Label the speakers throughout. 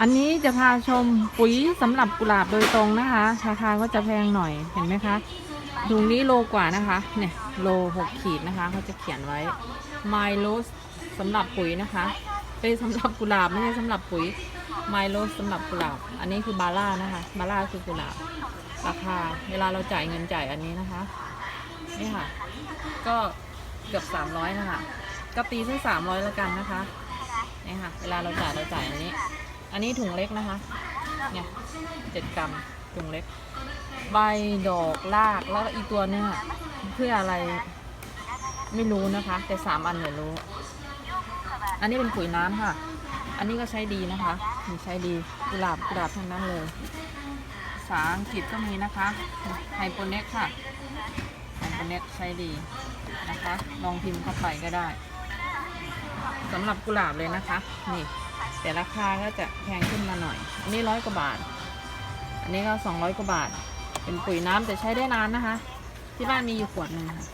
Speaker 1: อันนี้จะพาชมปุ๋ยสำหรับกุหลาบโดยตรงนะคะ ราคาก็จะแพงหน่อยเห็นไหมคะถุงนี้โลกว่านะคะ เนี่ยโลหกขีดนะคะเขาจะเขียนไว้ไมโลสสำหรับปุ๋ยนะคะ เป็นสำหรับกุหลาบไม่ใช่สำหรับปุ๋ยไมโลสสำหรับกุหลาบ อันนี้คือบาร่านะคะ บาร่าคือกุหลาบ ราคา เวลาเราจ่ายเงินจ่ายอันนี้นะคะ นี่ค่ะ ก็เกือบ300นะคะ ก็ตีสัก300แล้วกันนะคะ นี่ค่ะ เวลาเราจ่ายเราจ่ายอันนี้ อันนี้ถุงเล็กนะคะ เนี่ยเจ็ดกรัมถุงเล็ก ใบดอกรากแล้วก็อีกตัวเนี่ยเพื่ออะไรไม่รู้นะคะ แต่สามอันเนี่ยรู้ อันนี้เป็นปุ๋ยน้ำค่ะ อันนี้ก็ใช้ดีนะคะมีใช้ดีกุหลาบกุหลาบทั้งนั้นเลยภาษาอังกฤษก็มีนะคะไฮโปเน็กค่ะไฮโปเน็กใช้ดีนะคะ ลองพิมพ์เข้าไปก็ได้สำหรับกุหลาบเลยนะคะ นี่ แต่ราคาก็จะแพงขึ้นมาหน่อย อันนี้ร้อยกว่าบาท อันนี้ก็สองร้อยกว่าบาท เป็นปุ๋ยน้ำแต่ใช้ได้นานนะคะ ที่บ้านมีอยู่ขวดหนึ่งค่ะ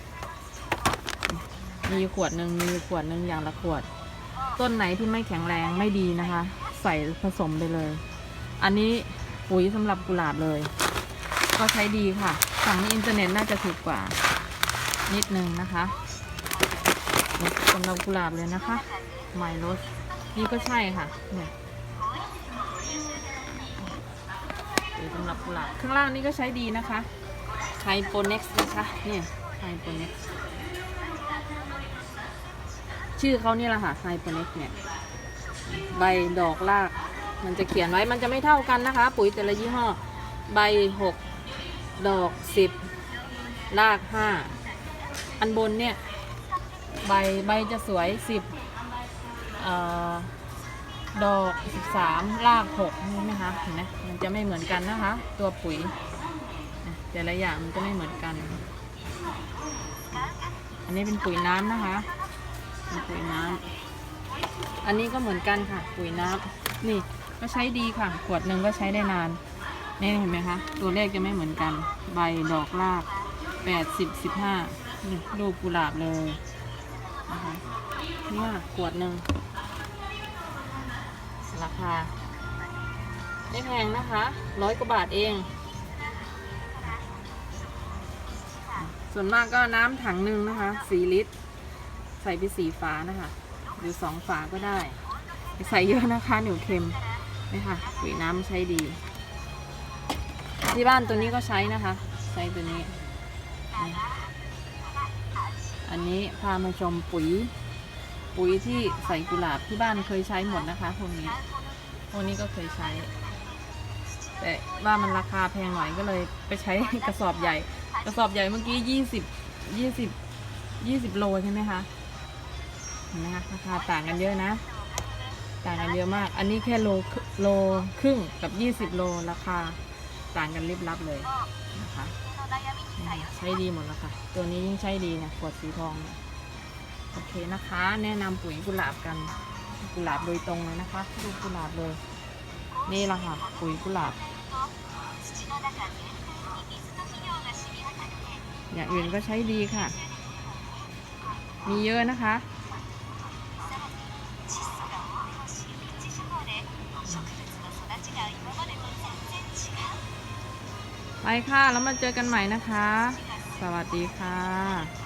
Speaker 1: มีขวดหนึ่งมีขวดหนึ่งอย่างละขวด ต้นไหนที่ไม่แข็งแรงไม่ดีนะคะ ใส่ผสมไปเลย อันนี้ปุ๋ยสำหรับกุหลาบเลย ก็ใช้ดีค่ะ สั่งในอินเทอร์เน็ตน่าจะถูกกว่า นิดนึงนะคะสำหรับกุหลาบเลยนะคะไมโลส นี่ก็ใช่ค่ะเนี่ยปุ๋ยสำหรับกุหลาบข้างล่างนี่ก็ใช้ดีนะคะไฮโปเน็กซ์นะคะเนี่ยไฮโปเน็กซ์ชื่อเขานี่แหละค่ะไฮโปเน็กซ์เนี่ยใบดอกรากมันจะเขียนไว้มันจะไม่เท่ากันนะคะ ปุ๋ยแต่ละยี่ห้อ ใบหกดอกสิบรากห้าอันบนเนี่ย ใบใบจะสวยสิบเอ่อ ดอกสิบสามรากหกนี่ไหมคะเห็นไหมมันจะไม่เหมือนกันนะคะ ตัวปุ๋ย แต่ละอย่างมันจะไม่เหมือนกัน อันนี้เป็นปุ๋ยน้ำนะคะเป็นปุ๋ยน้ำอันนี้ก็เหมือนกันค่ะ ปุ๋ยน้ำนี่ก็ใช้ดีค่ะ ขวดหนึ่งก็ใช้ได้นานนี่เห็นไหมคะตัวเลขจะไม่เหมือนกัน ใบดอกรากแปดสิบสิบห้านี่รูปกุหลาบเลยนะคะนี่ขวดหนึ่ง ราคา ไม่แพงนะคะ ร้อยกว่าบาทเอง ส่วนมากก็น้ำถังหนึ่งนะคะสี่ลิตร ใส่ไปสีฝานะคะหรือสองฝาก็ได้ ใส่เยอะนะคะหนูเค็มนี่ค่ะปุ๋ยน้ำใช้ดี ที่บ้านตัวนี้ก็ใช้นะคะ ใช้ตัวนี้ อันนี้พามาชมปุ๋ย ปุ๋ยที่ใส่กุหลาบที่บ้านเคยใช้หมดนะคะพวกนี้ พวกนี้ก็เคยใช้ แต่ว่ามันราคาแพงหน่อยก็เลยไปใช้กระสอบใหญ่ กระสอบใหญ่เมื่อกี้ยี่สิบยี่สิบยี่สิบโลใช่ไหมคะเห็นไหมคะราคาต่างกันเยอะนะ ต่างกันเยอะมาก อันนี้แค่โลโลครึ่งกับ20โลราคาต่างกันลิบลับเลยนะคะใช้ดีหมดแล้วค่ะ ตัวนี้ยิ่งใช้ดีเนี่ยขวดสีทองเนี่ย โอเคนะคะ แนะนำปุ๋ยกุหลาบกันกุหลาบโดยตรงเลยนะคะดูกุหลาบเลย นี่แหละค่ะปุ๋ยกุหลาบ อย่างอื่นก็ใช้ดีค่ะ มีเยอะนะคะไปค่ะ แล้วมาเจอกันใหม่นะคะ สวัสดีค่ะ